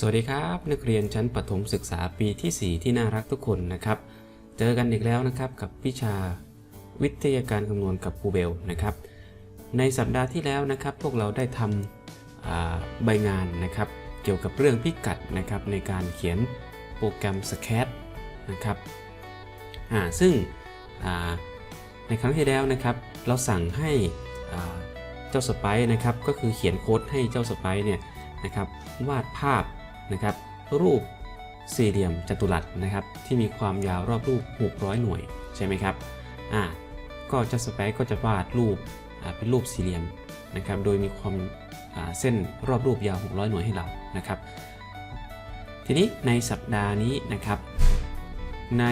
สวัสดีครับ นักเรียนชั้นประถมศึกษาปีที่ 4 ที่น่ารักทุกคนนะครับ เจอกันอีกแล้วนะครับกับวิชาวิทยาการคำนวณกับครูเบลนะครับ ในสัปดาห์ที่แล้วนะครับ พวกเราได้ทำอ่าใบงานนะครับ เกี่ยวกับเรื่องพิกัดนะครับในการเขียนโปรแกรม s c a t นะครับอ่าซึ่งในครั้งที่แล้วนะครับ เราสั่งให้เจ้าสไปซ์นะครับก็คือเขียนโค้ดให้เจ้าสไปซ์เนี่ยนะครับวาดภาพ นะครับรูปสี่เหลี่ยมจัตุรัสนะครับที่มีความยาวรอบรูป 600 หน่วยใช่ไหมครับอ่าก็เจ้าสไปซก็จะวาดรูปเป็นรูปสี่เหลี่ยมนะครับโดยมีความเส้นรอบรูปยาว 600 หน่วยให้เรานะครับ ทีนี้ในสัปดาห์นี้นะครับใน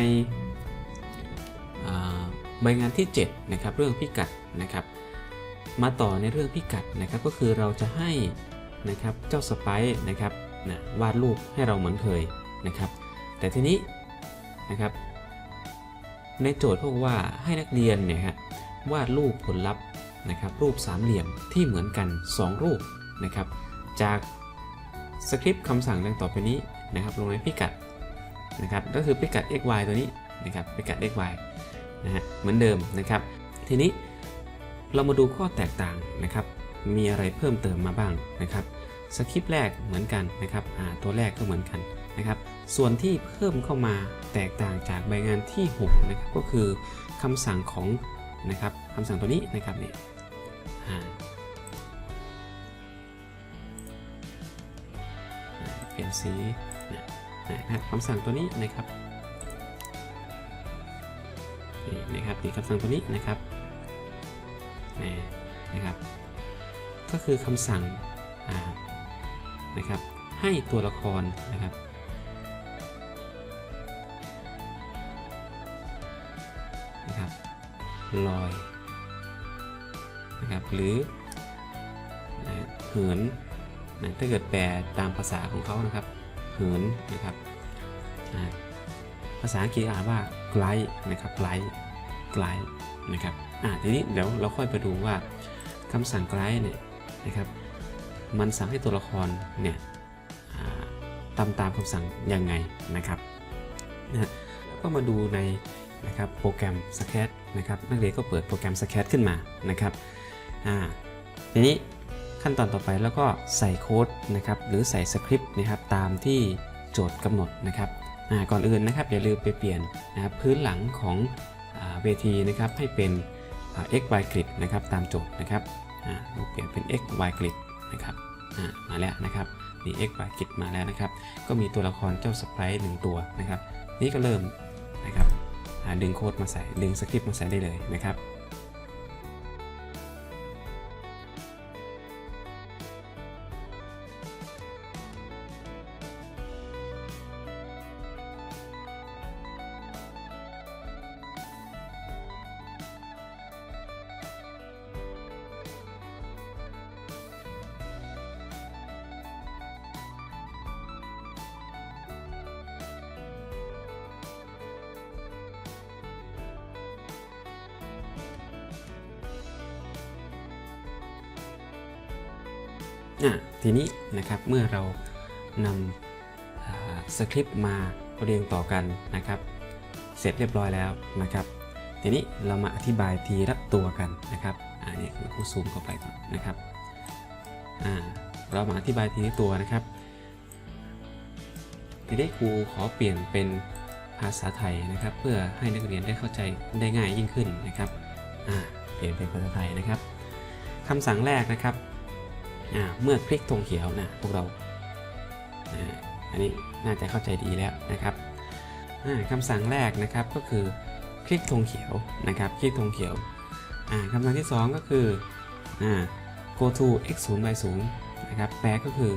ใบงานที่ 7 นะครับ เรื่องพิกัดนะครับ มาต่อในเรื่องพิกัดนะครับก็คือเราจะให้นะครับเจ้าสไปซ์นะครับ นะวาดรูปให้เราเหมือนเคยนะครับ แต่ทีนี้นะครับ ในโจทย์เขาบอกว่าให้นักเรียนเนี่ยฮะวาดรูปผลลัพธ์นะครับ รูปสามเหลี่ยมที่เหมือนกัน 2 รูปนะครับ จากสคริปต์คำสั่งดังต่อไปนี้นะครับ ลงในพิกัดนะครับ ก็คือพิกัด x y ตัวนี้นะครับพิกัด x y นะฮะเหมือนเดิมนะครับ ทีนี้เรามาดูข้อแตกต่างนะครับ มีอะไรเพิ่มเติมมาบ้างนะครับ สคริปต์แรกเหมือนกันนะครับตัวแรกก็เหมือนกันนะครับ ส่วนที่เพิ่มเข้ามาแตกต่างจากใบงานที่6นะครับก็คือคำสั่งของนะครับคำสั่งตัวนี้นะครับเนี่ยเปลี่ยนสีนะนะครับคำสั่งตัวนี้นะครับนี่นะครับนี่คำสั่งตัวนี้นะครับนี่นะครับ ก็คือคำสั่งอ่า นะครับ ให้ตัวละครนะครับ นะครับลอยนะครับหรือนะเหินนะถ้าเกิดแปลตามภาษาของเขานะครับ เหินนะครับภาษาอังกฤษอ่านว่า glide นะครับ glide glide นะครับอ่าทีนี้เดี๋ยวเราค่อยไปดูว่าคำสั่ง glide เนี่ยนะครับ มันสั่งให้ตัวละครเนี่ยอ่าตามตามคำสั่งยังไงนะครับนะฮะแล้วก็มาดูในนะครับโปรแกรม s c a t นะครับนักเรียนก็เปิดโปรแกรม s c a t ขึ้นมานะครับอ่าทีนี้ขั้นตอนต่อไปแล้วก็ใส่โค้ดนะครับหรือใส่สคริปต์นะครับตามที่โจทย์กำหนดนะครับอ่าก่อนอื่นนะครับอย่าลืมไปเปลี่ยนนะครับพื้นหลังของเวทีนะครับให้เป็น x y grid นะครับตามโจทย์นะครับอ่าเราเปลี่ยนเป็น x y grid นะครับมาแล้วนะครับนี่ x y grid มาแล้วนะครับ ก็มีตัวละครเจ้าสไปร์หนึ่งตัวนะครับ นี่ก็เริ่มนะครับดึงโค้ดมาใส่ดึงสคริปต์มาใส่ได้เลยนะครับ ทีนี้นะครับเมื่อเรานำาสคริปต์มาเรียงต่อกันนะครับ เสร็จเรียบร้อยแล้วนะครับ ทีนี้เรามาอธิบายทีละตัวกันนะครับอันนี้คือผู้ซูมเข้าไปก่อนนะครับเรามาอธิบายทีละตัวนะครับ ทีนี้ครูขอเปลี่ยนเป็นภาษาไทยนะครับ เพื่อให้นักเรียนได้เข้าใจได้ง่ายยิ่งขึ้นนะครับเปลี่ยนเป็นภาษาไทยนะครับคำสั่งแรกนะครับ เมื่อคลิกธงเขียวนะพวกเราอันนี้น่าจะเข้าใจดีแล้วนะครับอ่าคำสั่งแรกนะครับก็คือคลิกธงเขียวนะครับ คลิกธงเขียวอ่าคำสั่งที่ 2 ก็คือ go to x 0 y 0นะครับ แปลก็คือ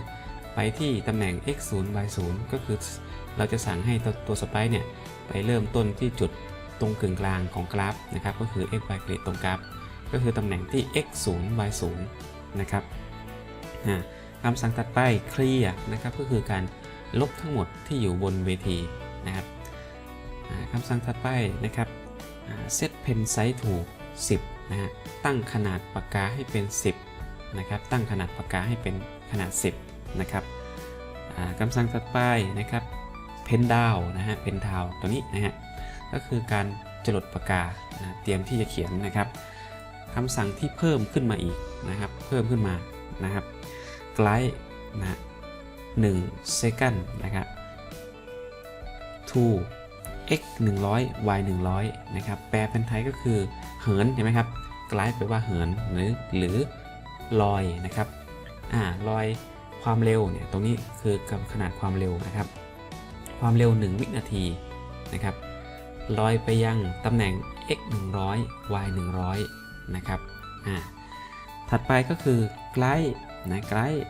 ไปที่ตำแหน่ง x 0 y 0ก็คือเราจะสั่งให้ตัวตัวสไปซ์เนี่ยไปเริ่มต้นที่จุดตรงกึ่งกลางของกราฟนะครับ ก็คือ x y เกรดตรงกราฟ ก็คือตำแหน่งที่ x 0 y 0นะครับ คำสั่งถัดไปเคลียร์นะครับก็คือการลบทั้งหมดที่อยู่บนเวทีนะครับคำสั่งถัดไปนะครับเซตเพนไซส์ถูก10นะฮะตั้งขนาดปากกาให้เป็น 10นะครับตั้งขนาดปากกาให้เป็นขนาด 10นะครับคำสั่งถัดไปนะครับเพนดาวนะฮะเพนทาวตัวนี้นะฮะก็คือการจรดปากกานะเตรียมที่จะเขียนนะครับคำสั่งที่เพิ่มขึ้นมาอีกนะครับ เพิ่มขึ้นมานะครับ ไกด์นะหนึ่ง second นะครับ to x 100 y 100นะครับแปลเป็นไทยก็คือเหินเห็นไหมครับไกด์แปว่าเหินหรือหรือลอยนะครับอ่าลอยความเร็วเนี่ยตรงนี้คือกับขนาดความเร็วนะครับ ความเร็ว 1 วินาทีนะครับลอยไปยังตำแหน่ง x 100 y 100นะครับอ่าถัดไปก็คือไกด์ นะไกด์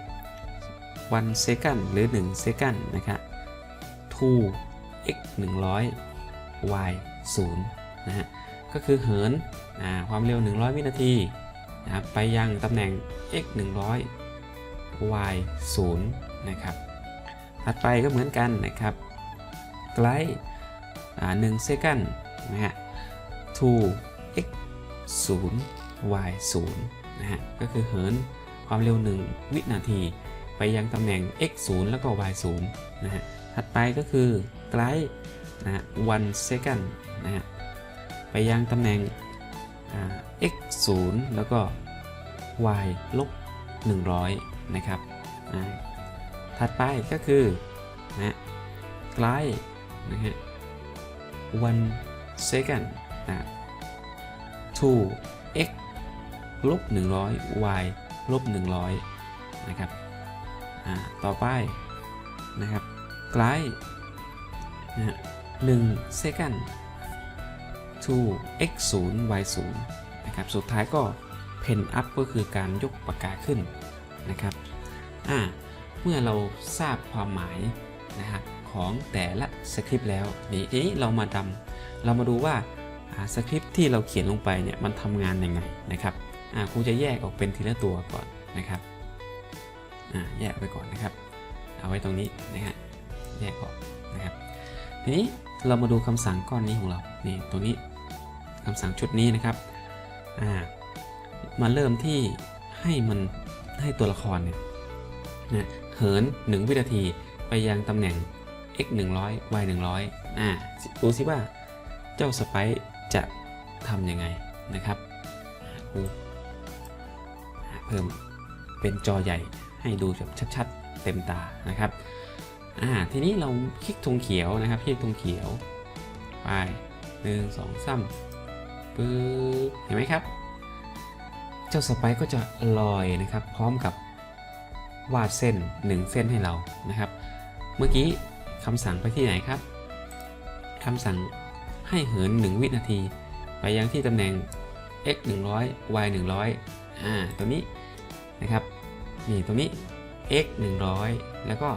one second หรือ 1 second นะครับ to x 100 y 0นะฮะ ก็คือเหินความเร็ว 100 วินาทีนะครับไปยังตำแหน่ง x 100 y 0นะครับ ถัดไปก็เหมือนกันนะครับ ไกลอ่า1 second นะฮะ to x 0 y 0นะฮะ ก็คือเหิน ความเร็ว 1 วินาที ไปยังตำแหน่ง x 0แล้วก็ y 0นะฮะ ถัดไปก็คือไกด์นะฮะ one second นะฮะ ไปยังตำแหน่ง x 0แล้วก็ y ลบ100 นะครับอ่าถัดไปก็คือนะไกด์นะฮะ one second นะ to x ลบ100 y ลบ100นะครับต่อไปนะครับไกด์นะฮะ1 second to x 0 y 0นะครับสุดท้ายก็ pen up ก็คือการยกปากกาขึ้นนะครับอ่าเมื่อเราทราบความหมายนะครับของแต่ละสคริปต์แล้วนี่ทีนี้เรามาดำเรามาดูว่าสคริปต์ที่เราเขียนลงไปเนี่ยมันทำงานยังไงนะครับ ครูจะแยกออกเป็นทีละตัวก่อนนะครับแยกไปก่อนนะครับ เอาไว้ตรงนี้นะฮะแยกออกนะครับ ทีนี้เรามาดูคำสั่งก้อนนี้ของเรานี่ตัวนี้คำสั่งชุดนี้นะครับมาเริ่มที่ให้มันให้ตัวละครเนี่ยนะเหิน 1 วินาทีไปยังตำแหน่ง x 100 y 100อ่าดูสิว่าเจ้าสไปซ์จะทำยังไงนะครับครู เพิ่มเป็นจอใหญ่ให้ดูแบบชัดๆ เต็มตานะครับอ่าทีนี้เราคลิกธงเขียวนะครับคลิกธงเขียวไปหนึ่งสองสามปึ๊บเห็นไหมครับ เจ้าสไปซ์ก็จะลอยนะครับ พร้อมกับวาดเส้น 1 เส้นให้เรานะครับ เมื่อกี้คำสั่งไปที่ไหนครับคำสั่งให้เหิน 1 วินาที ไปยังที่ตำแหน่ง x 100 y 100อ่าตัวนี้ นะครับนี่ตรงนี้ x 100 แล้วก็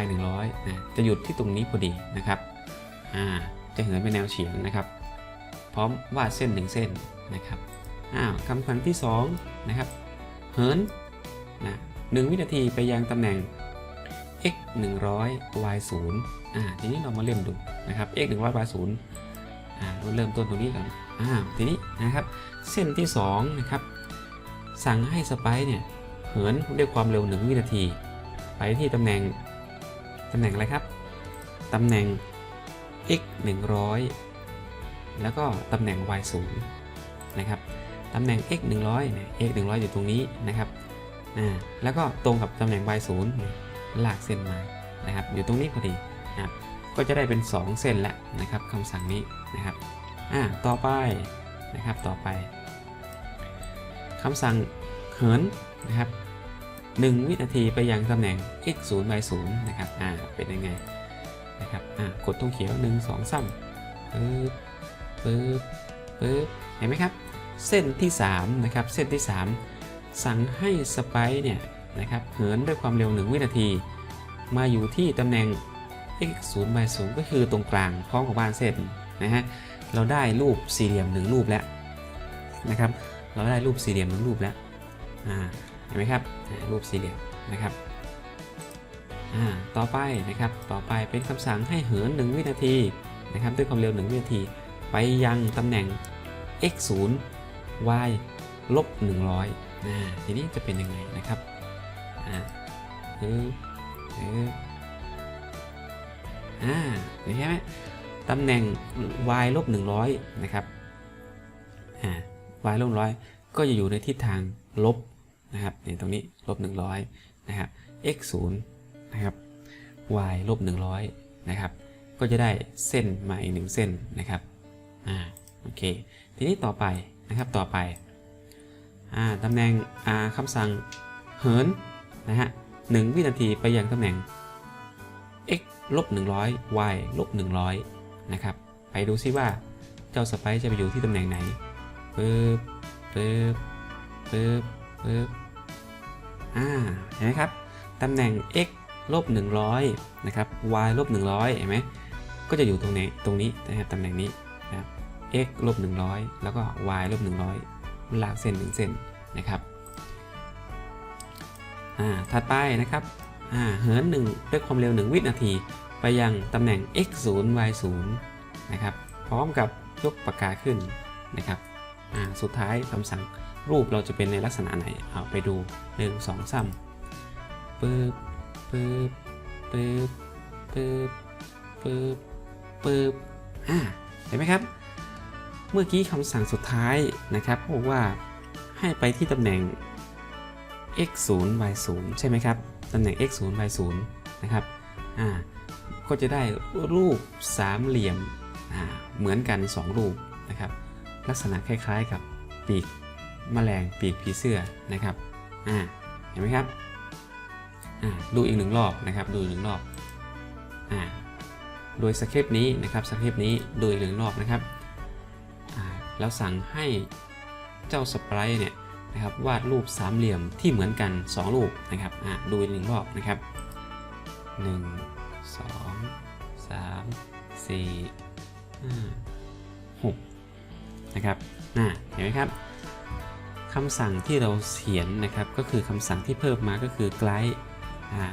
y 100นะจะหยุดที่ตรงนี้พอดีนะครับอ่าจะเหินเป็นแนวเฉียงนะครับ พร้อมวาดเส้นหนึ่งเส้นนะครับอ้าวคำสั่งที่2นะครับเหินนะหนึ่งวินาทีไปยังตำแหน่ง x 100 y 0อ่าทีนี้เรามาเริ่มดูนะครับ x 100 y 0อ่าเราเริ่มต้นตรงนี้ก่อนอ้าวทีนี้นะครับ เส้นที่2นะครับ สั่งให้สไปซ์เนี่ยเหินด้วยความเร็ว 1 วินาที ไปที่ตำแหน่งตำแหน่งอะไรครับตำแหน่ง x 100 แล้วก็ตำแหน่ง y 0นะครับตำแหน่ง x 100เนี่ย x 100 อยู่ตรงนี้นะครับอ่าแล้วก็ตรงกับตำแหน่ง y 0ลากเส้นมานะครับอยู่ตรงนี้พอดีนะครับก็จะได้เป็น 2 เส้นแล้วนะครับคำสั่งนี้นะครับอ่าต่อไปนะครับต่อไป คำสั่งเหินนะครับ 1 วินาทีไปยังตำแหน่ง x 0 y 0นะครับ อ่า เป็นยังไงนะครับ อ่า กดตรงเขียว 1 2 3ปึ๊บปึ๊บปึ๊บเห็นไหมครับ เส้นที่ 3 นะครับ เส้นที่ 3 สั่งให้สไปเนี่ยนะครับเหินด้วยความเร็ว 1 วินาที มาอยู่ที่ตำแหน่ง x 0 y 0ก็คือตรงกลางพร้อมกับบ้านเส้นนะฮะ เราได้รูปสี่เหลี่ยมหนึ่งรูปแล้วนะครับ เราได้รูปสี่เหลี่ยมหนึ่งรูปแล้วเห็นไหมครับรูปสี่เหลี่ยมนะครับต่อไปนะครับต่อไปเป็นคำสั่งให้เหิน 1 วินาทีนะครับด้วยความเร็ว 1 วินาที ไปยังตำแหน่ง x 0 y ลบ100นะทีนี้จะเป็นยังไงนะครับอ่าเออเอออ่าเห็นไหมตำแหน่ง y ลบ100นะครับอ่า y ลบ100ก็จะอยู่ในทิศทางลบนะครับนี่ตรงนี้ลบ100นะครับ x 0นะครับ y ลบ100นะครับ ก็จะได้เส้นมาอีกหนึ่งเส้นนะครับอ่าโอเค ทีนี้ต่อไปนะครับต่อไปอ่าตำแหน่งอ่าคำสั่งเหินนะฮะหนึ่งวินาทีไปยังตำแหน่ง x ลบ100 y ลบ100นะครับ ไปดูซิว่าเจ้าสไปซ์จะไปอยู่ที่ตำแหน่งไหน ปึ๊บปึ๊บปึ๊บปึ๊บอ่าเห็นไหมครับตำแหน่ง x ลบ100นะครับ y ลบ100เห็นไหมก็จะอยู่ตรงนี้ตรงนี้นะครับตำแหน่งนี้นะครับ x ลบ100 แล้วก็ y ลบ100 ลากเส้นหนึ่งเส้นนะครับอ่าถัดไปนะครับอ่าเหินหนึ่งด้วยความเร็ว 1 วินาที ไปยังตำแหน่ง x 0 y 0นะครับพร้อมกับยกปากกาขึ้นนะครับ สุดท้ายคำสั่งรูปเราจะเป็นในลักษณะไหนเอาไปดู 1 2 3ปึ๊บปึ๊บปึ๊บปึ๊บปึ๊บปึ๊บอ่าเห็นไหมครับ เมื่อกี้คำสั่งสุดท้ายนะครับบอกว่าให้ไปที่ตำแหน่ง x 0 y 0ใช่ไหมครับ ตำแหน่ง x 0 y 0นะครับอ่าก็จะได้รูปสามเหลี่ยมอ่าเหมือนกัน 2 รูปนะครับ ลักษณะคล้ายๆกับปีกแมลงปีกผีเสื้อนะครับอ่าเห็นไหมครับอ่าดูอีกหนึ่งรอบนะครับดูอีกหนึ่งรอบอ่าโดยสคริปต์นี้นะครับสคริปต์นี้ดูอีกหนึ่งรอบนะครับอ่าแล้วสั่งให้เจ้าสไปร์เนี่ยนะครับวาดรูปสามเหลี่ยมที่เหมือนกัน 2 รูปนะครับอะดูอีกหนึ่งรอบนะครับ 1 2 3 4 5 6 นะครับน่ะเห็นไหมครับคำสั่งที่เราเขียนนะครับก็คือคำสั่งที่เพิ่มมาก็คือ glide อ่า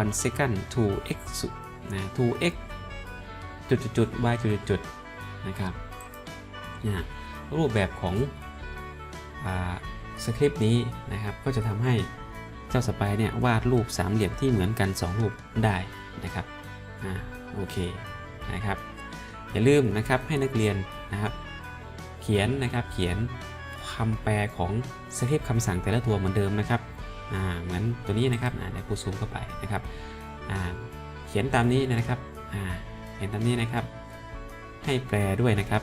one second to x นะ to x จุดจุดจุด y จุดจุดจุดนะครับนะรูปแบบของสคริปต์นี้นะครับก็จะทำให้เจ้าสไปร์เนี่ยวาดรูปสามเหลี่ยมที่เหมือนกัน 2 รูปได้นะครับอ่าโอเคนะครับอย่าลืมนะครับให้นักเรียนนะครับ ขียนนะครับ เขียนคำแปลของสคริปต์คำสั่งแต่ละตัวเหมือนเดิมนะครับอ่าเหมือนตัวนี้นะครับอ่าเดี๋ยวครูซูมเข้าไปนะครับอ่าเขียนตามนี้นะครับอ่าเขียนตามนี้นะครับ ให้แปลด้วยนะครับ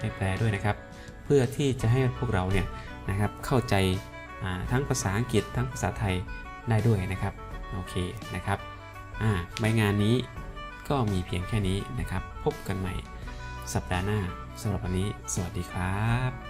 ให้แปลด้วยนะครับ เพื่อที่จะให้พวกเราเนี่ยนะครับเข้าใจอ่าทั้งภาษาอังกฤษทั้งภาษาไทยได้ด้วยนะครับโอเคนะครับอ่าใบงานนี้ก็มีเพียงแค่นี้นะครับ พบกันใหม่ สัปดาห์หน้าสำหรับวันนี้ สวัสดีครับ